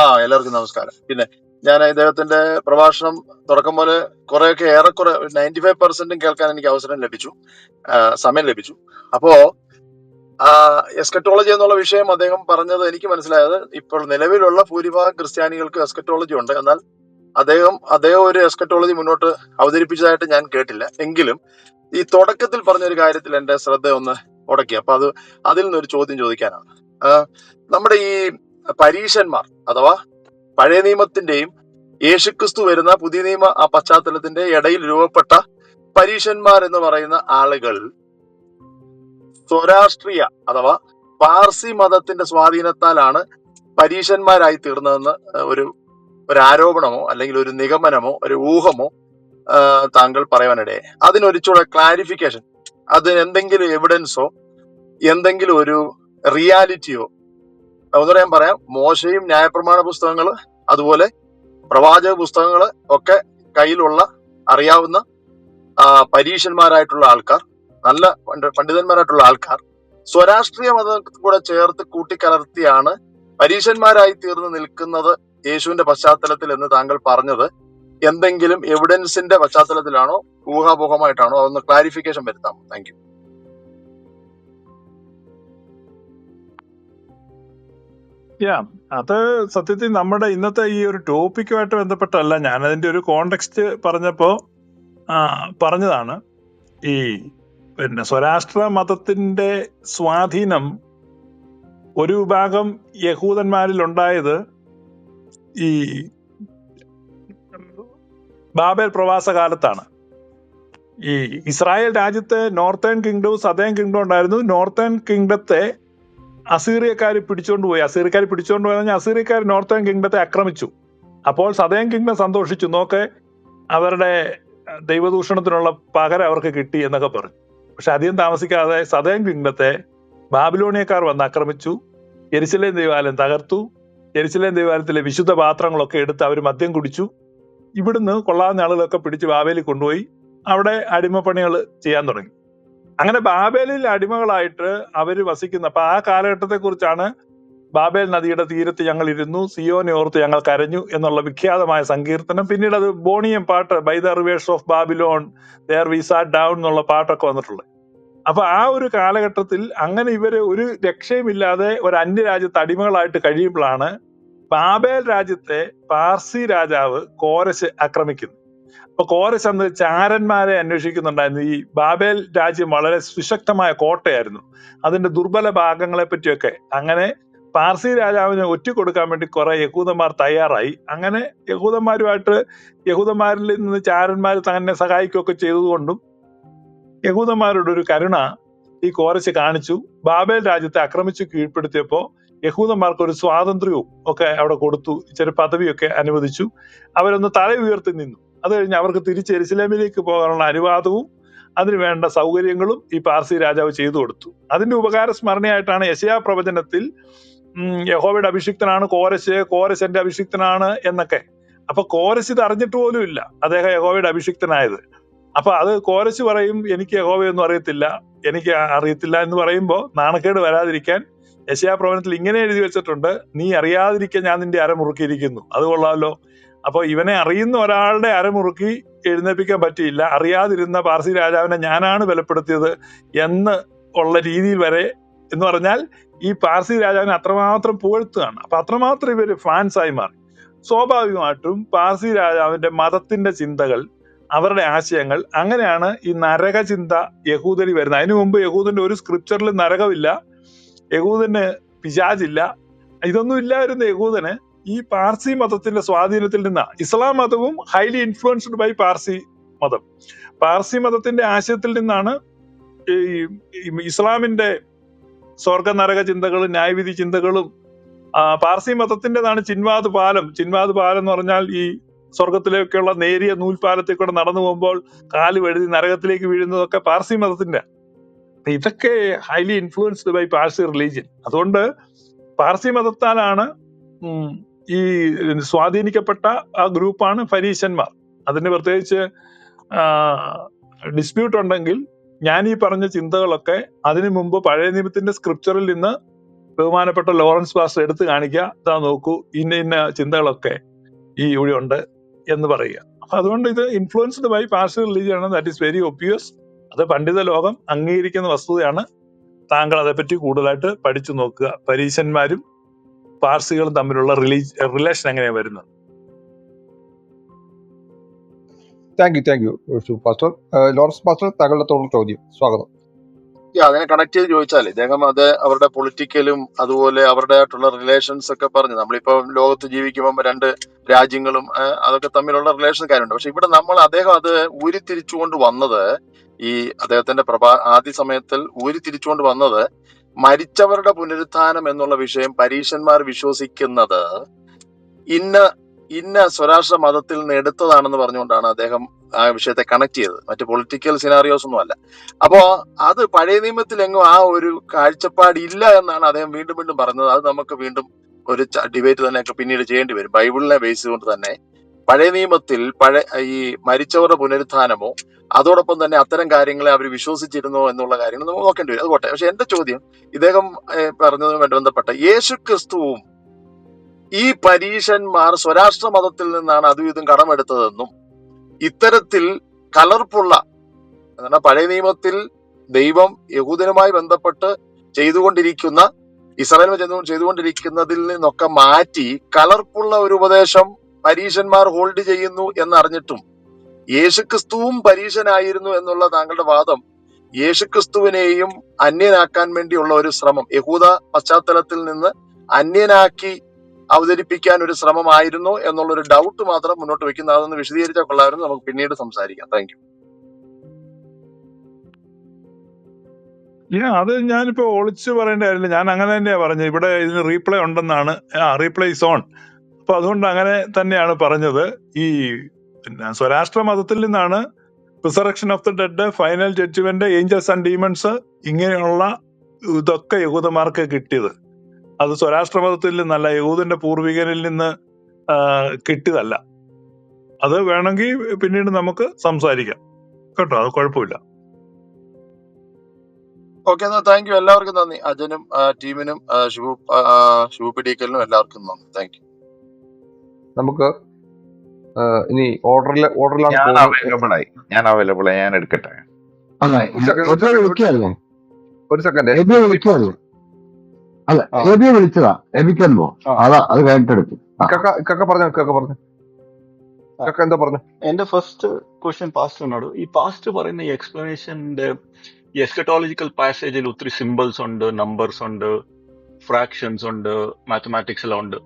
ആ എല്ലാവർക്കും നമസ്കാരം. പിന്നെ ഞാൻ ഇദ്ദേഹത്തിന്റെ പ്രഭാഷണം തുടക്കം പോലെ കുറെയൊക്കെ ഏറെക്കുറെ നയന്റി ഫൈവ് പെർസെന്റും കേൾക്കാൻ എനിക്ക് അവസരം ലഭിച്ചു. സമയം ലഭിച്ചു. അപ്പോ എസ്കറ്റോളജി എന്നുള്ള വിഷയം അദ്ദേഹം പറഞ്ഞത് എനിക്ക് മനസ്സിലായത് ഇപ്പോൾ നിലവിലുള്ള ഭൂരിഭാഗം ക്രിസ്ത്യാനികൾക്ക് എസ്കറ്റോളജി ഉണ്ട്. എന്നാൽ അദ്ദേഹം അദ്ദേഹം ഒരു എസ്കറ്റോളജി മുന്നോട്ട് അവതരിപ്പിച്ചതായിട്ട് ഞാൻ കേട്ടില്ല. എങ്കിലും ഈ തുടക്കത്തിൽ പറഞ്ഞ ഒരു കാര്യത്തിൽ എന്റെ ശ്രദ്ധ ഒന്ന് ഉടക്കി. അപ്പൊ അത് അതിൽ നിന്നൊരു ചോദ്യം ചോദിക്കാനാണ്. നമ്മുടെ ഈ പരീശന്മാർ അഥവാ പഴയ നിയമത്തിന്റെയും യേശുക്രിസ്തു വരുന്ന പുതിയ നിയമ ആ പശ്ചാത്തലത്തിന്റെ ഇടയിൽ രൂപപ്പെട്ട പരീശന്മാർ എന്ന് പറയുന്ന ആളുകൾ സ്വരാഷ്ട്രീയ അഥവാ പാർസി മതത്തിന്റെ സ്വാധീനത്താലാണ് പരീശന്മാരായി തീർന്നതെന്ന് ഒരു ഒരു ആരോപണമോ അല്ലെങ്കിൽ ഒരു നിഗമനമോ ഒരു ഊഹമോ താങ്കൾ പറയാനിടയെ അതിനൊരു ചൂടെ ക്ലാരിഫിക്കേഷൻ അതിന് എന്തെങ്കിലും എവിഡൻസോ എന്തെങ്കിലും ഒരു റിയാലിറ്റിയോ ഞാൻ പറയാം. മോശയും ന്യായപ്രമാണ പുസ്തകങ്ങൾ അതുപോലെ പ്രവാചക പുസ്തകങ്ങൾ ഒക്കെ കയ്യിലുള്ള അറിയാവുന്ന പരീക്ഷന്മാരായിട്ടുള്ള ആൾക്കാർ നല്ല പണ്ഡിതന്മാരായിട്ടുള്ള ആൾക്കാർ സ്വരാഷ്ട്രീയ മതം കൂടെ ചേർത്ത് കൂട്ടിക്കലർത്തിയാണ് പരീശന്മാരായി തീർന്നു നിൽക്കുന്നത് യേശുവിന്റെ പശ്ചാത്തലത്തിൽ എന്ന് താങ്കൾ പറഞ്ഞത്. എന്തെങ്കിലും എവിഡൻസിന്റെ പശ്ചാത്തലത്തിലാണോ ഊഹാപോഹമായിട്ടാണോ അതൊന്ന് ക്ലാരിഫിക്കേഷൻ വരുത്താമോ താങ്ക് യു യാ അത് സത്യത്തിൽ നമ്മുടെ ഇന്നത്തെ ഈ ഒരു ടോപ്പിക്കുമായിട്ട് ബന്ധപ്പെട്ടല്ല ഞാൻ അതിന്റെ ഒരു കോണ്ടെക്സ്റ്റ് പറഞ്ഞപ്പോ ആ, പറഞ്ഞതാണ്. ഈ പിന്നെ സ്വരാഷ്ട്ര മതത്തിന്റെ സ്വാധീനം ഒരു വിഭാഗം യഹൂദന്മാരിൽ ഉണ്ടായത് ഈ ബാബേൽ പ്രവാസ കാലത്താണ്. ഈ ഇസ്രായേൽ രാജ്യത്തെ നോർത്തേൺ കിങ്ഡവും സദേൺ കിങ്ഡവും ഉണ്ടായിരുന്നു. നോർത്തേൺ കിങ്ഡത്തെ അസീറിയക്കാർ പിടിച്ചോണ്ട് പോയി. അസീറിയക്കാർ പിടിച്ചോണ്ട് പോയി പറഞ്ഞാൽ അസീറിയക്കാർ നോർത്തേൺ കിങ്ഡത്തെ ആക്രമിച്ചു. അപ്പോൾ സതേൺ കിങ്ഡം സന്തോഷിച്ചു. നോക്കെ അവരുടെ ദൈവദൂഷണത്തിനുള്ള പകരം അവർക്ക് കിട്ടി എന്നൊക്കെ പറഞ്ഞു. പക്ഷെ അധികം താമസിക്കാതെ സദയൻ കിങ്ഡത്തെ ബാബിലോണിയക്കാർ വന്ന് ആക്രമിച്ചു. എരിശിലേം ദേവാലയം തകർത്തു. എരിശിലേം ദേവാലയത്തിലെ വിശുദ്ധ പാത്രങ്ങളൊക്കെ എടുത്ത് അവർ മദ്യം കുടിച്ചു. ഇവിടുന്ന് കൊള്ളാവുന്ന ആളുകളൊക്കെ പിടിച്ച് ബാബേലി കൊണ്ടുപോയി. അവിടെ അടിമപ്പണികൾ ചെയ്യാൻ തുടങ്ങി. അങ്ങനെ ബാബേലിൽ അടിമകളായിട്ട് അവർ വസിക്കുന്ന അപ്പൊ ആ കാലഘട്ടത്തെ കുറിച്ചാണ് ബാബേൽ നദിയുടെ തീരത്ത് ഞങ്ങൾ ഇരുന്നു സിയോനെ ഓർത്ത് ഞങ്ങൾ കരഞ്ഞു എന്നുള്ള വിഖ്യാതമായ സങ്കീർത്തനം. പിന്നീട് അത് ബോണിയം പാട്ട് by the rivers of Babylon there we sat down എന്നുള്ള പാട്ടൊക്കെ വന്നിട്ടുള്ളത് അപ്പൊ ആ ഒരു കാലഘട്ടത്തിൽ അങ്ങനെ ഇവർ ഒരു രക്ഷയുമില്ലാതെ ഒരു അന്യരാജ്യത്ത് അടിമകളായിട്ട് കഴിയുമ്പോഴാണ് ബാബേൽ രാജ്യത്തെ പാർസി രാജാവ് കോരശ് ആക്രമിക്കുന്നത്. അപ്പൊ കോറസ് അന്ന് ചാരന്മാരെ അന്വേഷിക്കുന്നുണ്ടായിരുന്നു. ഈ ബാബേൽ രാജ്യം വളരെ സുശക്തമായ കോട്ടയായിരുന്നു. അതിന്റെ ദുർബല ഭാഗങ്ങളെ പറ്റിയൊക്കെ. അങ്ങനെ പാർസി രാജാവിന് കൊടുക്കാൻ വേണ്ടി കുറെ യഹൂദന്മാർ തയ്യാറായി. അങ്ങനെ യഹൂദന്മാരുമായിട്ട് യഹൂദന്മാരിൽ നിന്ന് ചാരന്മാർ തന്നെ സഹായിക്കുകയൊക്കെ ചെയ്തതുകൊണ്ടും യഹൂദന്മാരുടെ ഒരു കരുണ ഈ കോരച്ച് കാണിച്ചു. ബാബേൽ രാജ്യത്തെ ആക്രമിച്ചു കീഴ്പ്പെടുത്തിയപ്പോ യഹൂദന്മാർക്ക് ഒരു സ്വാതന്ത്ര്യവും ഒക്കെ അവിടെ കൊടുത്തു. ഇച്ചിരി പദവിയൊക്കെ അനുവദിച്ചു. അവരൊന്ന് തല ഉയർത്തി നിന്നു. അത് കഴിഞ്ഞ് അവർക്ക് തിരിച്ച് എരുസലേമിലേക്ക് പോകാനുള്ള അനുവാദവും അതിന് വേണ്ട സൗകര്യങ്ങളും ഈ പാർസി രാജാവ് ചെയ്തു കൊടുത്തു. അതിന്റെ ഉപകാര സ്മരണയായിട്ടാണ് യശയാ പ്രവചനത്തിൽ യഹോവയുടെ അഭിഷിക്തനാണ് കോരശ് കോരശ് എന്റെ അഭിഷിക്തനാണ് എന്നൊക്കെ. അപ്പൊ കോരശ് ഇത് അറിഞ്ഞിട്ട് പോലും ഇല്ല. അദ്ദേഹം യഹോവയുടെ അഭിഷിക്തനായത്. അപ്പൊ അത് കോരശ് പറയും എനിക്ക് യഹോവയൊന്നും അറിയത്തില്ല. എനിക്ക് അറിയത്തില്ല എന്ന് പറയുമ്പോൾ നാണക്കേട് വരാതിരിക്കാൻ യശയാ പ്രവചനത്തിൽ ഇങ്ങനെ എഴുതി വെച്ചിട്ടുണ്ട് നീ അറിയാതിരിക്കാൻ ഞാൻ നിന്റെ അരമുറുക്കിയിരിക്കുന്നു അത് കൊള്ളാമല്ലോ അപ്പൊ ഇവനെ അറിയുന്ന ഒരാളുടെ അരമുറുക്കി എഴുന്നേൽപ്പിക്കാൻ പറ്റിയില്ല. അറിയാതിരുന്ന പാർസി രാജാവിനെ ഞാനാണ് ബലപ്പെടുത്തിയത് എന്ന് ഉള്ള രീതിയിൽ വരെ എന്ന് പറഞ്ഞാൽ ഈ പാർസി രാജാവിനെ അത്രമാത്രം പുകഴ്ത്തുകയാണ്. അപ്പൊ അത്രമാത്രം ഇവർ ഫാൻസ് ആയി മാറി. സ്വാഭാവികമായിട്ടും പാർസി രാജാവിന്റെ മതത്തിന്റെ ചിന്തകൾ അവരുടെ ആശയങ്ങൾ അങ്ങനെയാണ് ഈ നരക ചിന്ത യഹൂദനി വരുന്നത്. അതിനു മുമ്പ് യഹൂദന്റെ ഒരു സ്ക്രിപ്ചറിൽ നരകമില്ല. യഹൂദന് പിശാചില്ല. ഇതൊന്നും ഇല്ലായിരുന്ന യഹൂദന് ഈ പാർസി മതത്തിന്റെ സ്വാധീനത്തിൽ നിന്ന് ഇസ്ലാം മതവും ഹൈലി ഇൻഫ്ലുവൻസ്ഡ് ബൈ പാർസി മതം. പാർസി മതത്തിന്റെ ആശയത്തിൽ നിന്നാണ് ഈ ഇസ്ലാമിന്റെ സ്വർഗ നരക ചിന്തകളും ന്യായവിധി ചിന്തകളും പാർസി മതത്തിന്റേതാണ് ചിൻവാദ് പാലം. ചിൻവാദ് പാലം എന്ന് പറഞ്ഞാൽ ഈ സ്വർഗത്തിലേക്കുള്ള നേരിയ നൂൽപാലത്തിൽ കൂടെ നടന്നു പോകുമ്പോൾ കാൽ വഴുതി നരകത്തിലേക്ക് വീഴുന്നതൊക്കെ പാർസി മതത്തിന്റെ ഇതൊക്കെ highly influenced by Parsi religion അതുകൊണ്ട് പാർസി മതത്താലാണ് ഈ സ്വാധീനിക്കപ്പെട്ട ആ ഗ്രൂപ്പാണ് ഫരീശന്മാർ അതിന് പ്രത്യേകിച്ച് ഡിസ്പ്യൂട്ട് ഉണ്ടെങ്കിൽ ഞാൻ ഈ പറഞ്ഞ ചിന്തകളൊക്കെ അതിനു മുമ്പ് പഴയ നിയമത്തിന്റെ സ്ക്രിപ്ചറിൽ നിന്ന് ബഹുമാനപ്പെട്ട ലോറൻസ് പാസ്റ്റർ എടുത്തു കാണിക്കുക. ഇതാ നോക്കൂ ഇന്ന ഇന്ന ചിന്തകളൊക്കെ ഈ ഇവിടെ ഉണ്ട് എന്ന് പറയുക. അപ്പൊ അതുകൊണ്ട് ഇത് ഇൻഫ്ലുവൻസ്ഡ് ബൈ പാർഷ്യൽ റിലീജിയൻ ആണ്. ദാറ്റ് ഈസ് വെരി ഒബ്വിയസ് അത് പണ്ഡിത ലോകം അംഗീകരിക്കുന്ന വസ്തുതയാണ്. താങ്കൾ അതേപ്പറ്റി കൂടുതലായിട്ട് പഠിച്ചു നോക്കുക. പരീശന്മാരും പാർസികളും തമ്മിലുള്ള റിലേഷൻ എങ്ങനെയാണ് വരുന്നത്? Thank you thank you pastor Lawrence pastor താങ്കളുടെ തുടർ ചോദ്യം. സ്വാഗതം. അതിനെ കണക്ട് ചെയ്ത് ചോദിച്ചാൽ ഇദ്ദേഹം അത് അവരുടെ പൊളിറ്റിക്കലും അതുപോലെ അവരുടെ ആയിട്ടുള്ള റിലേഷൻസ് ഒക്കെ പറഞ്ഞു. നമ്മളിപ്പോ ലോകത്ത് ജീവിക്കുമ്പോൾ രണ്ട് രാജ്യങ്ങളും അതൊക്കെ തമ്മിലുള്ള റിലേഷൻ കാര്യമുണ്ട് പക്ഷെ ഇവിടെ നമ്മൾ അദ്ദേഹം അത് ഊരിത്തിരിച്ചുകൊണ്ട് വന്നത് ഈ അദ്ദേഹത്തിന്റെ പ്രഭാ ആദ്യ സമയത്തിൽ ഊരിത്തിരിച്ചുകൊണ്ട് വന്നത് മരിച്ചവരുടെ പുനരുത്ഥാനം എന്നുള്ള വിഷയം പരീശന്മാർ വിശ്വസിക്കുന്നത് ഇന്ന ഇന്ന സ്വരാഷ്ട്ര മതത്തിൽ നിന്ന് എടുത്തതാണെന്ന് പറഞ്ഞുകൊണ്ടാണ് അദ്ദേഹം ആ വിഷയത്തെ കണക്ട് ചെയ്തത്. മറ്റു പൊളിറ്റിക്കൽ സിനാറിയോസ് ഒന്നും അല്ല. അപ്പോ അത് പഴയ നിയമത്തിൽ എങ്ങും ആ ഒരു കാഴ്ചപ്പാട് ഇല്ല എന്നാണ് അദ്ദേഹം വീണ്ടും വീണ്ടും പറഞ്ഞത്. അത് നമുക്ക് വീണ്ടും ഒരു ഡിബേറ്റ് തന്നെ പിന്നീട് ചെയ്യേണ്ടി വരും. ബൈബിളിനെ ബേസ് ചെയ്തുകൊണ്ട് തന്നെ പഴയ നിയമത്തിൽ പഴയ ഈ മരിച്ചവരുടെ പുനരുത്ഥാനമോ അതോടൊപ്പം തന്നെ അത്തരം കാര്യങ്ങളെ അവർ വിശ്വസിച്ചിരുന്നോ എന്നുള്ള കാര്യങ്ങൾ നമുക്ക് നോക്കേണ്ടി വരും. അത് പോട്ടെ. പക്ഷെ എന്റെ ചോദ്യം ഇദ്ദേഹം പറഞ്ഞതുമായിട്ട് ബന്ധപ്പെട്ട യേശു ക്രിസ്തുവും ഈ പരീശന്മാർ സ്വരാഷ്ട്ര മതത്തിൽ നിന്നാണ് അതും ഇതും കടമെടുത്തതെന്നും ഇത്തരത്തിൽ കലർപ്പുള്ള എന്നാൽ പഴയ നിയമത്തിൽ ദൈവം യഹൂദനുമായി ബന്ധപ്പെട്ട് ചെയ്തുകൊണ്ടിരിക്കുന്ന ഇസ്രായേൽ ചെയ്തു ചെയ്തുകൊണ്ടിരിക്കുന്നതിൽ നിന്നൊക്കെ മാറ്റി കലർപ്പുള്ള ഒരു ഉപദേശം പരീശന്മാർ ഹോൾഡ് ചെയ്യുന്നു എന്നറിഞ്ഞിട്ടും യേശുക്രിസ്തുവും പരീശനായിരുന്നു എന്നുള്ള താങ്കളുടെ വാദം യേശുക്രിസ്തുവിനെയും അന്യനാക്കാൻ വേണ്ടിയുള്ള ഒരു ശ്രമം. യഹൂദ പശ്ചാത്തലത്തിൽ നിന്ന് അന്യനാക്കി അവതരിപ്പിക്കാൻ ഒരു ശ്രമമായിരുന്നു എന്നുള്ള ഒരു ഡൗട്ട് മാത്രം മുന്നോട്ട് വെക്കുന്ന. അതൊന്ന് വിശദീകരിച്ചാൽ കൊള്ളാമായിരുന്നു. നമുക്ക് പിന്നീട് സംസാരിക്കാം. താങ്ക് യു Yeah, അത് ഞാനിപ്പോ ഒളിച്ചു പറയേണ്ട കാര്യമില്ല. ഞാൻ അങ്ങനെ തന്നെയാ പറഞ്ഞത്. ഇവിടെ ഇതിന് റീപ്ലേ ഉണ്ടെന്നാണ്. ആ ഇസ് ഓൺ അപ്പൊ അതുകൊണ്ട് അങ്ങനെ തന്നെയാണ് പറഞ്ഞത്. ഈ പിന്നെ സ്വരാഷ്ട്ര മതത്തിൽ നിന്നാണ് resurrection of the dead final judgement angels and demons ഇങ്ങനെയുള്ള ഇതൊക്കെ യഹൂദന്മാർക്ക് കിട്ടിയത്. അത് സ്വരാഷ്ട്ര മതത്തിൽ നിന്നല്ല യഹൂദന്റെ പൂർവികരിൽ നിന്ന് കിട്ടിയതല്ല. അത് വേണമെങ്കിൽ പിന്നീട് നമുക്ക് സംസാരിക്കാം. കേട്ടോ അത് കുഴപ്പമില്ല. ഓക്കെ എന്നാ താങ്ക് യു എല്ലാവർക്കും നന്ദി. അജനും ടീമിനും ആ, ശിവു പിടിക്കലിനും എല്ലാവർക്കും നന്ദി. താങ്ക് യു നമുക്ക് ഇനി ഓർഡറിൽ ഓർഡറിലാണ് ഞാൻ അവൈലബിൾ ആയി. ഞാൻ അവൈലബിൾ ആയി. ഞാൻ എടുക്കട്ടെ. ഒരു സെക്കൻഡ് അല്ല എബിയെ വിളിച്ചതാ. അതാ അത് പറഞ്ഞു ഇക്കക്ക പറഞ്ഞു? എന്താ പറഞ്ഞു? എന്റെ ഫസ്റ്റ് ക്വസ്റ്റ്യൻ പാസ്റ്ററിനോട് ഈ പാസ്റ്റ് പറയുന്ന ഈ എക്സ്പ്ലനേഷന്റെ ഈ എസ്കറ്റോളജിക്കൽ പാസേജിൽ ഒത്തിരി സിമ്പിൾസ് ഉണ്ട് നമ്പേഴ്സ് ഉണ്ട് ഫ്രാക്ഷൻസ് ഉണ്ട് മാത്തമാറ്റിക്സ് എല്ലാം ഉണ്ട്.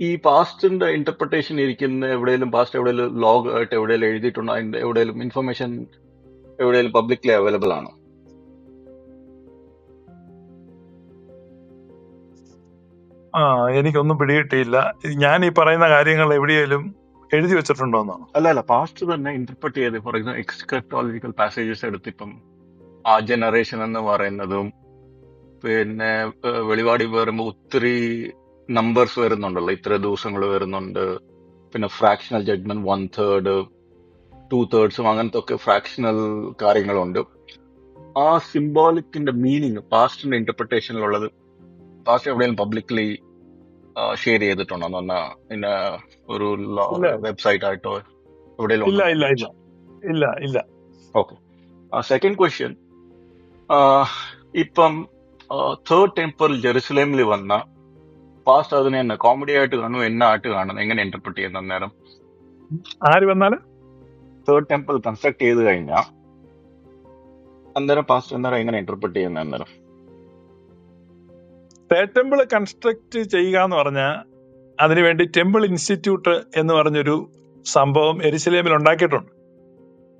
ഈ പാസ്റ്റിന്റെ ഇന്റർപ്രിട്ടേഷൻ ഇരിക്കുന്ന എവിടെയെങ്കിലും പാസ്റ്റ് എവിടെയെങ്കിലും ലോഗ് ആയിട്ട് എവിടെയെങ്കിലും എഴുതിയിട്ടുണ്ടോ? അതിന്റെ എവിടെയെങ്കിലും ഇൻഫർമേഷൻ എവിടെയെങ്കിലും പബ്ലിക്ലി അവൈലബിൾ ആണോ? ആ എനിക്കൊന്നും പിടികിട്ടിയില്ല. ഞാൻ ഈ പറയുന്ന കാര്യങ്ങൾ എവിടെയെങ്കിലും എഴുതി വെച്ചിട്ടുണ്ടോന്നാണ് അല്ല അല്ല. പാസ്റ്റ് തന്നെ ഇന്റർപ്രറ്റ് ചെയ്ത് ഫോർ എക്സാമ്പിൾ എക്സ്ക്രിപ്റ്റോളജിക്കൽ പാസേജസ് എടുത്തിപ്പം ആ ജനറേഷൻ എന്ന് പറയുന്നതും പിന്നെ വെളിപാടി വരുമ്പോൾ ഒത്തിരി നമ്പേഴ്സ് വരുന്നുണ്ടല്ലോ. ഇത്ര ദിവസങ്ങൾ വരുന്നുണ്ട്. പിന്നെ fractional judgement one third two തേർഡ്സും അങ്ങനത്തെ ഒക്കെ ഫ്രാക്ഷണൽ കാര്യങ്ങളുണ്ട്. ആ സിംബോളിക്കിന്റെ മീനിങ് പാസ്റ്റിന്റെ ഇന്റർപ്രിട്ടേഷനിലുള്ളത് പാസ്റ്റ് എവിടെയെങ്കിലും പബ്ലിക്ലി ഷെയർ ചെയ്തിട്ടുണ്ടോ? എന്ന് പറഞ്ഞാൽ പിന്നെ ഒരു വെബ്സൈറ്റ് ആയിട്ടോ എവിടെയെങ്കിലും ഇല്ല ഇല്ല ഇല്ല. ഇല്ല ഇല്ല. ഓക്കെ സെക്കൻഡ് ക്വസ്റ്റ്യൻ ഇപ്പം തേർഡ് ടെമ്പിൾ ജെറുസലേമിൽ വന്ന പാസ്റ്റ് അതിനെ തന്നെ കോമഡി ആയിട്ട് കാണും എന്നെ ആയിട്ട് കാണും എങ്ങനെ ഇന്റർപ്രിറ്റ് ചെയ്യുന്ന അന്നേരം? ആര് വന്നാൽ? തേർഡ് ടെമ്പിൾ കൺസ്ട്രക്ട് ചെയ്ത് കഴിഞ്ഞാ അന്നേരം പാസ്റ്റ് അന്നേരം എങ്ങനെ ഇന്റർപ്രിറ്റ് ചെയ്യുന്ന അന്നേരം? തേർഡ് ടെമ്പിൾ കൺസ്ട്രക്ട് ചെയ്യുക എന്ന് പറഞ്ഞാൽ അതിനുവേണ്ടി ടെമ്പിൾ ഇൻസ്റ്റിറ്റ്യൂട്ട് എന്ന് പറഞ്ഞൊരു സംഭവം എരിശിലേമിൽ ഉണ്ടാക്കിയിട്ടുണ്ട്.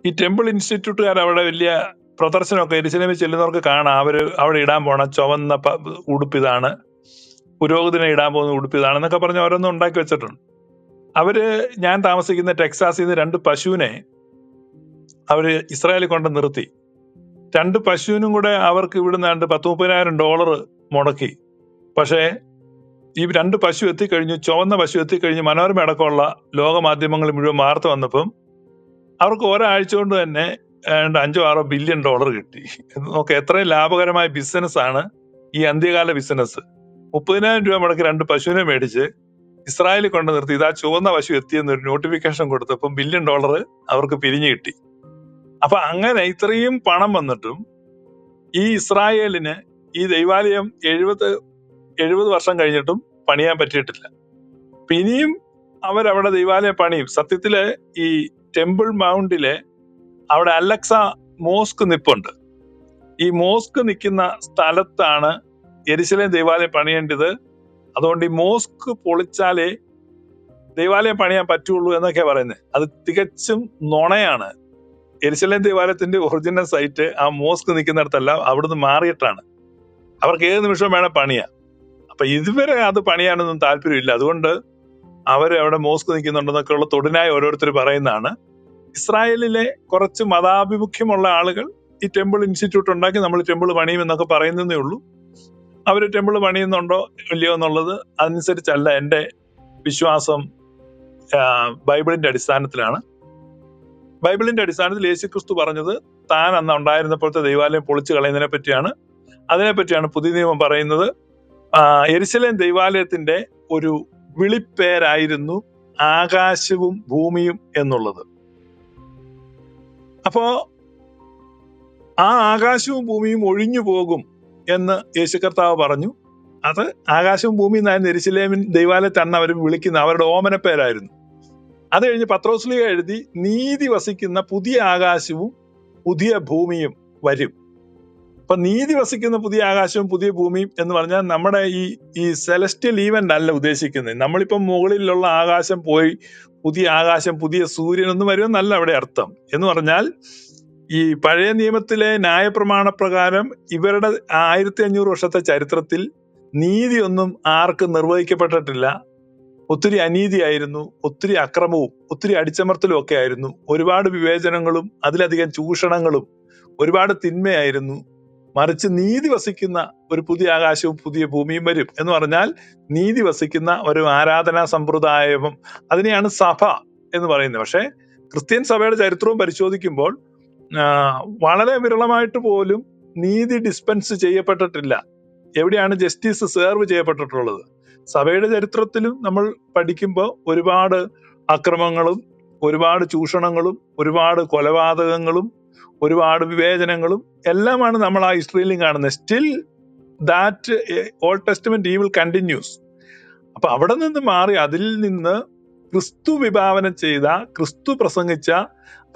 ഈ ടെമ്പിൾ ഇൻസ്റ്റിറ്റ്യൂട്ടുകാർ അവിടെ വലിയ പ്രദർശനമൊക്കെ എരിശിലേമിൽ ചെല്ലുന്നവർക്ക് കാണാം. അവർ അവിടെ ഇടാൻ പോണ ചുവന്ന ഉടുപ്പ് ഉടുപ്പിതാണ് പുരോഹിതനെ ഇടാൻ പോകുന്ന ഉടുപ്പിയതാണെന്നൊക്കെ പറഞ്ഞ് ഓരോന്നും ഉണ്ടാക്കി വെച്ചിട്ടുണ്ട്. അവർ ഞാൻ താമസിക്കുന്ന ടെക്സാസിൽ നിന്ന് രണ്ട് പശുവിനെ അവർ ഇസ്രായേലിൽ കൊണ്ട് നിർത്തി. രണ്ട് പശുവിനും കൂടെ അവർക്ക് ഇവിടുന്ന് രണ്ട് പത്ത് മുപ്പതിനായിരം ഡോളർ മുടക്കി. പക്ഷേ ഈ രണ്ട് പശു എത്തിക്കഴിഞ്ഞു ചുവന്ന പശു എത്തിക്കഴിഞ്ഞ് മനോരമ അടക്കമുള്ള ലോകമാധ്യമങ്ങൾ മുഴുവൻ വാർത്ത വന്നപ്പം അവർക്ക് ഒരാഴ്ച കൊണ്ട് തന്നെ അഞ്ചോ ആറോ ബില്യൺ ഡോളർ കിട്ടി. നോക്കെ എത്രയും ലാഭകരമായ ബിസിനസ്സാണ് ഈ അന്ത്യകാല ബിസിനസ് മുപ്പതിനായിരം രൂപ മുടക്കി രണ്ട് പശുവിനെ മേടിച്ച് ഇസ്രായേലിൽ കൊണ്ടു നിർത്തി. ഇതാ ചുവന്ന പശു എത്തിയെന്ന് ഒരു നോട്ടിഫിക്കേഷൻ കൊടുത്തപ്പോൾ ബില്യൺ ഡോളർ അവർക്ക് പിരിഞ്ഞു കിട്ടി. അപ്പൊ അങ്ങനെ ഇത്രയും പണം വന്നിട്ടും ഈ ഇസ്രായേലിന് ഈ ദൈവാലയം എഴുപത് എഴുപത് വർഷം കഴിഞ്ഞിട്ടും പണിയാൻ പറ്റിയിട്ടില്ല. പിന്നെയും അവരവിടെ ദൈവാലയം പണിയും. സത്യത്തിൽ ഈ ടെമ്പിൾ മൗണ്ടിലെ അവിടെ അലക്സ മോസ്ക് നിപ്പുണ്ട്. ഈ മോസ്ക് നിൽക്കുന്ന സ്ഥലത്താണ് എരിശിലേം ദൈവാലയം പണിയേണ്ടത് അതുകൊണ്ട് ഈ മോസ്ക് പൊളിച്ചാലേ ദൈവാലയം പണിയാൻ പറ്റുള്ളൂ എന്നൊക്കെ പറയുന്നത് അത് തികച്ചും നുണയാണ്. എരിശിലേം ദേവാലയത്തിന്റെ ഒറിജിനൽ സൈറ്റ് ആ മോസ്ക് നിൽക്കുന്നിടത്തല്ല അവിടുന്ന് മാറിയിട്ടാണ്. അവർക്ക് ഏത് നിമിഷവും വേണം പണിയാ അപ്പൊ ഇതുവരെ അത് പണിയാനൊന്നും താല്പര്യമില്ല. അതുകൊണ്ട് അവർ അവിടെ മോസ്ക് നിൽക്കുന്നുണ്ടെന്നൊക്കെ ഉള്ള തൊടിനായി ഓരോരുത്തർ പറയുന്നതാണ്. ഇസ്രായേലിലെ കുറച്ച് മതാഭിമുഖ്യമുള്ള ആളുകൾ ഈ ടെമ്പിൾ ഇൻസ്റ്റിറ്റ്യൂട്ട് ഉണ്ടാക്കി നമ്മൾ ടെമ്പിൾ പണിയും എന്നൊക്കെ പറയുന്നതേ ഉള്ളൂ. അവർ ടെമ്പിൾ പണിയുന്നുണ്ടോ ഇല്ലയോ എന്നുള്ളത് അനുസരിച്ചല്ല എന്റെ വിശ്വാസം ബൈബിളിന്റെ അടിസ്ഥാനത്തിലാണ്. ബൈബിളിന്റെ അടിസ്ഥാനത്തിൽ യേശു ക്രിസ്തു പറഞ്ഞത് താൻ അന്ന് ഉണ്ടായിരുന്നപ്പോഴത്തെ ദൈവാലയം പൊളിച്ചു കളയുന്നതിനെ പറ്റിയാണ്. അതിനെപ്പറ്റിയാണ് പുതിയ നിയമം പറയുന്നത്. എരിശലേം ദൈവാലയത്തിന്റെ ഒരു വിളിപ്പേരായിരുന്നു ആകാശവും ഭൂമിയും എന്നുള്ളത്. അപ്പോ ആ ആകാശവും ഭൂമിയും ഒഴിഞ്ഞു പോകും എന്ന് യേശു കർത്താവ് പറഞ്ഞു. അത് ആകാശവും ഭൂമിയും നായ എരിശിലേമിൻ ദൈവാലയത്തെ അന്ന് അവർ വിളിക്കുന്ന അവരുടെ ഓമന പേരായിരുന്നു അത് കഴിഞ്ഞ് പത്രോസ്ലിക എഴുതി നീതി വസിക്കുന്ന പുതിയ ആകാശവും പുതിയ ഭൂമിയും വരും. അപ്പൊ നീതി വസിക്കുന്ന പുതിയ ആകാശവും പുതിയ ഭൂമിയും എന്ന് പറഞ്ഞാൽ നമ്മുടെ ഈ ഈ സെലസ്റ്റിയൽ ഈവന്റ് അല്ല ഉദ്ദേശിക്കുന്നത്. നമ്മളിപ്പം മുകളിലുള്ള ആകാശം പോയി പുതിയ ആകാശം പുതിയ സൂര്യൻ ഒന്നും വരുമെന്നല്ല അവിടെ അർത്ഥം. എന്ന് പറഞ്ഞാൽ ഈ പഴയ നിയമത്തിലെ ന്യായപ്രമാണ പ്രകാരം ഇവരുടെ ആയിരത്തി അഞ്ഞൂറ് വർഷത്തെ ചരിത്രത്തിൽ നീതിയൊന്നും ആർക്കും നിർവഹിക്കപ്പെട്ടിട്ടില്ല. ഒത്തിരി അനീതിയായിരുന്നു ഒത്തിരി അക്രമവും ഒത്തിരി അടിച്ചമർത്തലും ഒക്കെ ആയിരുന്നു. ഒരുപാട് വിവേചനങ്ങളും അതിലധികം ചൂഷണങ്ങളും ഒരുപാട് തിന്മയായിരുന്നു. മറിച്ച് നീതി വസിക്കുന്ന ഒരു പുതിയ ആകാശവും പുതിയ ഭൂമിയും വരും എന്ന് പറഞ്ഞാൽ നീതി വസിക്കുന്ന ഒരു ആരാധനാ സമ്പ്രദായവും അതിനെയാണ് സഭ എന്ന് പറയുന്നത്. പക്ഷേ ക്രിസ്ത്യൻ സഭയുടെ ചരിത്രവും പരിശോധിക്കുമ്പോൾ വളരെ വിരളമായിട്ട് പോലും നീതി ഡിസ്പെൻസ് ചെയ്യപ്പെട്ടിട്ടില്ല. എവിടെയാണ് ജസ്റ്റിസ് സെർവ് ചെയ്യപ്പെട്ടിട്ടുള്ളത്? സഭയുടെ ചരിത്രത്തിലും നമ്മൾ പഠിക്കുമ്പോൾ ഒരുപാട് അക്രമങ്ങളും ഒരുപാട് ചൂഷണങ്ങളും ഒരുപാട് കൊലപാതകങ്ങളും ഒരുപാട് വിവേചനങ്ങളും എല്ലാമാണ് നമ്മൾ ആ ഹിസ്റ്ററിയിലും കാണുന്നത്. സ്റ്റിൽ ദാറ്റ് ഓൾ ടെസ്റ്റ്മെന്റ് ഈ വിൽ കണ്ടിന്യൂസ് അപ്പൊ അവിടെ നിന്ന് മാറി അതിൽ നിന്ന് ക്രിസ്തു വിഭാവനം ചെയ്ത ക്രിസ്തു പ്രസംഗിച്ച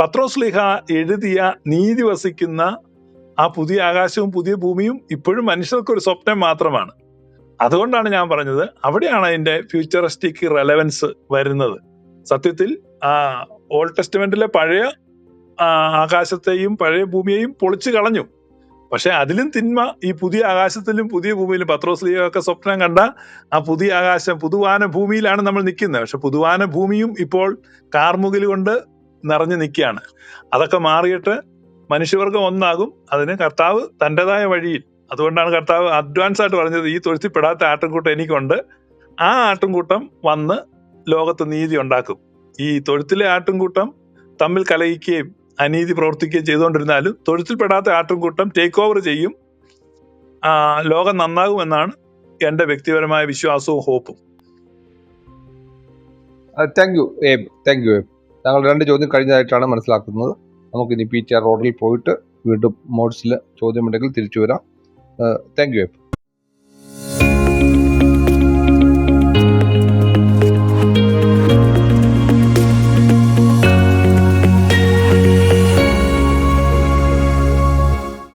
പത്രോസ്ലിഹ എഴുതിയ നീതി വസിക്കുന്ന ആ പുതിയ ആകാശവും പുതിയ ഭൂമിയും ഇപ്പോഴും മനുഷ്യർക്ക് ഒരു സ്വപ്നം മാത്രമാണ്. അതുകൊണ്ടാണ് ഞാൻ പറഞ്ഞത് അവിടെയാണ് അതിന്റെ ഫ്യൂച്ചറിസ്റ്റിക് റെലവൻസ് വരുന്നത്. സത്യത്തിൽ ആ ഓൾഡ് ടെസ്റ്റ്മെന്റിലെ പഴയ ആകാശത്തെയും പഴയ ഭൂമിയെയും പൊളിച്ചു കളഞ്ഞു. പക്ഷെ അതിലും തിന്മ ഈ പുതിയ ആകാശത്തിലും പുതിയ ഭൂമിയിലും പത്രോസ്ലിയൊക്കെ സ്വപ്നം കണ്ട ആ പുതിയ ആകാശം പുതുവാന ഭൂമിയിലാണ് നമ്മൾ നിൽക്കുന്നത്. പക്ഷെ പുതുവാന ഭൂമിയും ഇപ്പോൾ കാർമുകിൽ കൊണ്ട് നിറഞ്ഞു നിൽക്കുകയാണ്. അതൊക്കെ മാറിയിട്ട് മനുഷ്യവർഗം ഒന്നാകും. അതിന് കർത്താവ് തന്റെതായ വഴിയിൽ അതുകൊണ്ടാണ് കർത്താവ് അഡ്വാൻസ് ആയിട്ട് പറഞ്ഞത് ഈ തൊഴുത്തിപ്പെടാത്ത ആട്ടിൻകൂട്ടം എനിക്കുണ്ട്. ആ ആട്ടിൻകൂട്ടം വന്ന് ലോകത്ത് നീതി ഉണ്ടാക്കും. ഈ തൊഴുത്തിലെ ആട്ടിൻകൂട്ടം തമ്മിൽ കലഹിക്കുകയും അനീതി പ്രവർത്തിക്കുകയും ചെയ്തുകൊണ്ടിരുന്നാലും തൊഴുത്തിൽപ്പെടാത്ത ആട്ടിൻകൂട്ടം ടേക്ക് ഓവർ ചെയ്യും. ലോകം നന്നാകുമെന്നാണ് എന്റെ വ്യക്തിപരമായ വിശ്വാസവും ഹോപ്പും. താങ്ക് യു ഏബ് താങ്ക് യു ഏബ് താങ്കൾ രണ്ട് ചോദ്യം കഴിഞ്ഞതായിട്ടാണ് മനസ്സിലാക്കുന്നത്. നമുക്കിനി പി ടി ആർ റോഡിൽ പോയിട്ട് വീണ്ടും മോഡ്സിൽ ചോദ്യമുണ്ടെങ്കിൽ തിരിച്ചു വരാം. Thank you ഏബ്